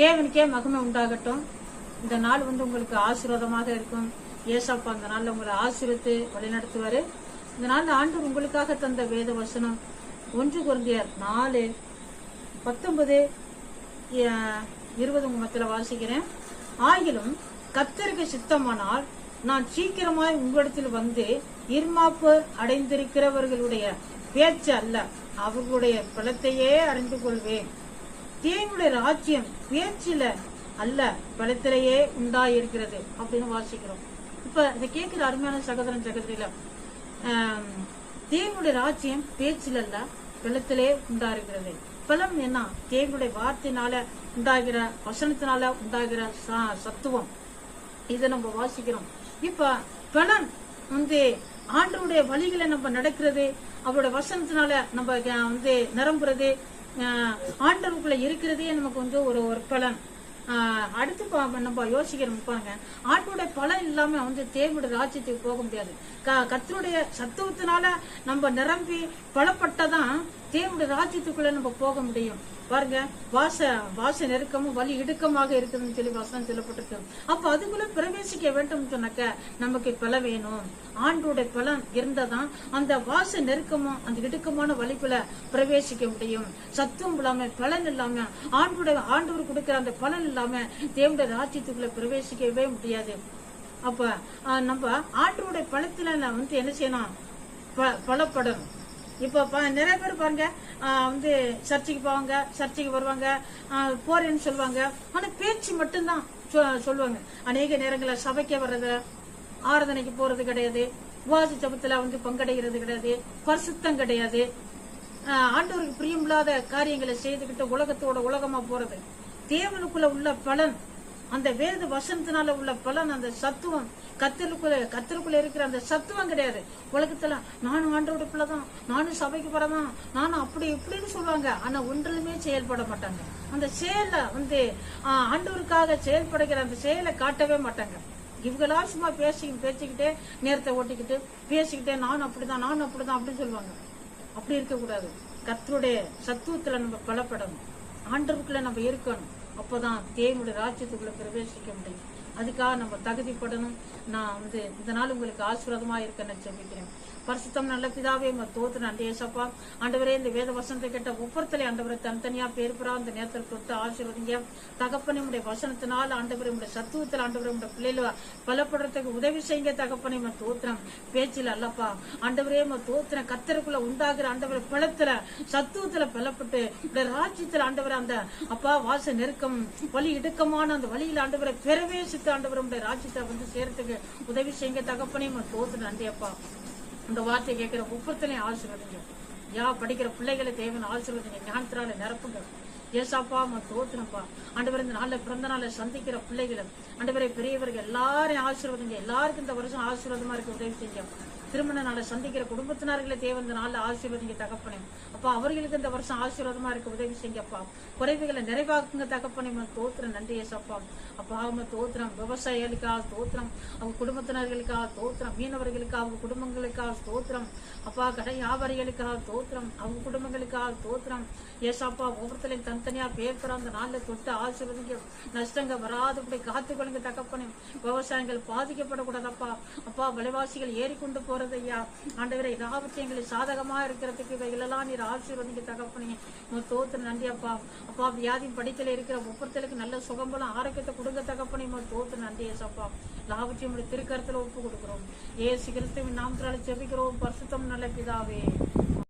தேவனுக்கே மகிமை உண்டாகட்டும். இந்த நாள் வந்து உங்களுக்கு ஆசீர்வாதமாக இருக்கும். ஏசப்பா அந்த நாளில் உங்களை ஆசீர்வித்து வழிநடத்துவார். இந்த நாள் ஆண்டு உங்களுக்காக தந்த வேத வசனம். ஒன்று குருந்தியர் நாலு பத்தொன்பது இருபது உங்க வாசிக்கிறேன். ஆகிலும் கத்தருக்கு சித்தமானால் நான் சீக்கிரமாய் உங்களிடத்தில் வந்து இர்மாப்பு அடைந்திருக்கிறவர்களுடைய பேச்சு அல்ல அவர்களுடைய பலத்தையே அறிந்து கொள்வேன். தேவனுடைய ராஜ்யம் பேச்சில அல்ல பலத்திலேயே உண்டாயிருக்கிறது அப்படின்னு வாசிக்கிறோம். இப்ப இதை கேட்கிற அருமையான சகோதரன் சகோதரியில ஆம், தேவனுடைய ராஜ்யம் பேச்சில் அல்ல பலத்திலே உண்டாயிருக்கிறது. பலம் என்ன? தேவனுடைய வார்த்தையினால உண்டாகிற வசனத்தினால உண்டாகிற சத்துவம். இதை நம்ம வாசிக்கிறோம். இப்ப பலன் வந்து ஆண்டருடைய வழிகளை நம்ம நடக்கிறது அவரோட வசனத்தினால நம்ம வந்து நிரம்புறது அஹ், ஆண்டவருக்குள்ள இருக்கிறதே நமக்கு வந்து ஒரு ஒரு பலன். ஆஹ், அடுத்து பா- நம்ம யோசிக்கிறோம் பாருங்க. ஆண்டோட பலன் இல்லாம வந்து தேவனுடைய ராஜ்யத்துக்கு போக முடியாது. க- கர்த்தருடைய சத்துவத்தினால நம்ம நிரம்பி பலப்பட்டதான் தேவனுடைய ராஜ்யத்துக்குள்ள நம்ம போக முடியும். பாருங்க வாச வாச நெருக்கமும் வலி இடுக்கமாக இருக்குதுன்னு சொல்லி வசனம் சொல்லப்பட்டிருக்கு. அப்ப அதுக்குள்ள பிரவேசிக்க வேண்டும் சொன்னாக்க நமக்கு பல வேணும். ஆண்டோட பலன் இருந்தாதான் அந்த வாச நெருக்கமும் அந்த இடுக்கமான வலிக்குள்ள பிரவேசிக்க முடியும். சத்துவம் இல்லாம பலன் இல்லாம ஆண்டோட ஆண்டவர் கொடுக்கிற அந்த பலன் இல்லாம தேவனுடைய ராஜ்யத்துக்குள்ள பிரவேசிக்கவே முடியாது. அப்ப நம்ம ஆண்டோட பலத்துல நான் வந்து என்ன செய்யணும்? ப- பலப்படணும். இப்போ நிறைய பேர் பாருங்க வந்து சர்ச்சைக்கு போவாங்க சர்ச்சைக்கு வருவாங்க போறேன்னு சொல்லுவாங்க ஆனால் பேச்சு மட்டும்தான் சொ- சொல்லுவாங்க. அநேக நேரங்களில் சபைக்க வர்றது ஆராதனைக்கு போறது கிடையாது. உபாச ஜபத்தில் வந்து பங்கடைகிறது கிடையாது. பரிசுத்தம் கிடையாது. ஆண்டவருக்கு பிரியமில்லாத காரியங்களை செய்துக்கிட்டு உலகத்தோட உலகமா போறது. தேவனுக்குள்ள உள்ள பலன் அந்த வேத வசனத்தினால உள்ள பலன் அந்த சத்துவம் கத்தலுக்குள்ள கத்தலுக்குள்ள இருக்கிற அந்த சத்துவம் கிடையாது. உலகத்துல நானும் ஆண்டோட பிள்ளைதான் நானும் சபைக்கு போறதான் நானும் அப்படி இப்படின்னு சொல்லுவாங்க. ஆனா ஒன்றிலுமே செயல்பட மாட்டாங்க. அந்த செயலை வந்து ஆண்டவருக்காக செயல்படுகிற அந்த செயலை காட்டவே மாட்டாங்க. இவங்களா சும்மா பேசி பேசிக்கிட்டே நேரத்தை ஓட்டிக்கிட்டு பேசிக்கிட்டே நானும் அப்படிதான் நானும் அப்படிதான் அப்படின்னு சொல்லுவாங்க. அப்படி இருக்கக்கூடாது. கத்தருடைய சத்துவத்துல நம்ம பலப்படணும். ஆண்டவருக்குள்ள நம்ம இருக்கணும். அப்பதான் தேவனுடைய ராஜ்யத்துக்குள்ள பிரவேசிக்க முடியும். அதுக்காக நம்ம தகுதிப்படணும். நான் வந்து இந்த நாள் உங்களுக்கு ஆசீர்வாதமாக இருக்கேன்னு ஜெபிக்கிறேன் பரிசுத்தம் நல்ல பிதாவே உங்க தோத்து நன்றி ஏசப்பா. ஆண்டவரே இந்த வேத வசனத்தை கேட்ட ஒவ்வொருத்தரையும் ஆண்டவரை தனித்தனியா பேர் பெறா அந்த நேரத்தில் கொடுத்து ஆசீர்வதிங்க. தகப்பனை உடைய வசனத்தினால் ஆண்டவரை உடைய சத்துவத்தில் ஆண்டவரே உடைய பிள்ளைகளை பலப்படுறதுக்கு உதவி செய்யுங்க தகப்பனை உங்க தோத்திரம் பேச்சில் அல்லப்பா. ஆண்டவரே உங்க தோத்திரம் கத்தருக்குள்ள உண்டாகிற ஆண்டவரை பலத்துல சத்துவத்துல பலப்பட்டு உடைய ராஜ்யத்தில் ஆண்டவரை அந்த அப்பா வாச நெருக்கம் வலி இடுக்கமான அந்த வழியில் ஆண்டவரை பிரவேசித்து ஆண்டவரை உடைய ராஜ்யத்தை வந்து சேரத்துக்கு உதவி செய்யுங்க தகப்பனே உங்க தோத்திரம் நன்றி அப்பா இந்த வார்த்தை கேட்கிற ஒவ்வொருத்தனையும் ஆசீர்வதிங்க. யா படிக்கிற பிள்ளைகளை தேவன் ஆசீர்வதிங்க. ஞானத்தினால நிரப்புங்க. ஏசாப்பா அவன் தோத்துனப்பா ஆண்டவர் இந்த நாள்ல பிறந்த நாளில் சந்திக்கிற பிள்ளைகளை ஆண்டவரை பெரியவர்கள் எல்லாரையும் ஆசீர்வதிங்க. எல்லாருக்கும் இந்த வருஷம் ஆசீர்வாதமா இருக்க உதவி செய்யுங்க. திருமண நாளை சந்திக்கிற குடும்பத்தினர்களை தேவன் இந்த நாள்ல ஆசீர்வதிங்க தகப்பனே. அப்பா அவர்களுக்கு இந்த வருஷம் ஆசீர்வாதமா இருக்க உதவி செய்யப்பா. குறைவுகளை நிறைவாக்குங்க தகப்பனே தோத்திரம். நன்றி ஏசப்பா அப்பா அவங்க தோத்திரம். விவசாயிகளுக்காக தோத்திரம். அவங்க குடும்பத்தினர்களுக்காக தோத்திரம். மீனவர்களுக்காக அவங்க குடும்பங்களுக்காக தோத்திரம். அப்பா கடை வியாபாரிகளுக்காக தோத்திரம். அவங்க குடும்பங்களுக்காக தோத்திரம். ஏசாப்பா ஒவ்வொருத்தரையும் தனித்தனியா பேப்பர் அந்த நாள்ல தொட்டு ஆசீர்வதிங்க. நஷ்டங்க வராதபடி காத்துக்கொள்ளுங்க தகப்பனே. விவசாயங்கள் பாதிக்கப்படக்கூடாதப்பா அப்பா. விலைவாசிகள் ஏறிக்கொண்டு போறது ஐயா ஆண்டவரை எல்லாவற்றையும் எங்களுக்கு சாதகமா இருக்கிறதுக்கு இவைகளெல்லாம் நீர் ஆசீர்வதிங்க தகப்பனே தோத்து தோத்திரம் நன்றி அப்பா. அப்பா வியாதி படித்தல இருக்கிற ஒவ்வொருத்தருக்கு நல்ல சுகம்பலம் ஆரோக்கியத்தை கொடுங்க தகப்பனே உங்க தோத்து நன்றி ஏசப்பா. எல்லாவற்றையும் உடைய திருக்கரத்துல ஒப்பு கொடுக்கிறோம். ஏசு நாம் நாமத்தினால ஜெபிக்கிறோம். பரிசுத்தம் நல்ல பிதாவே.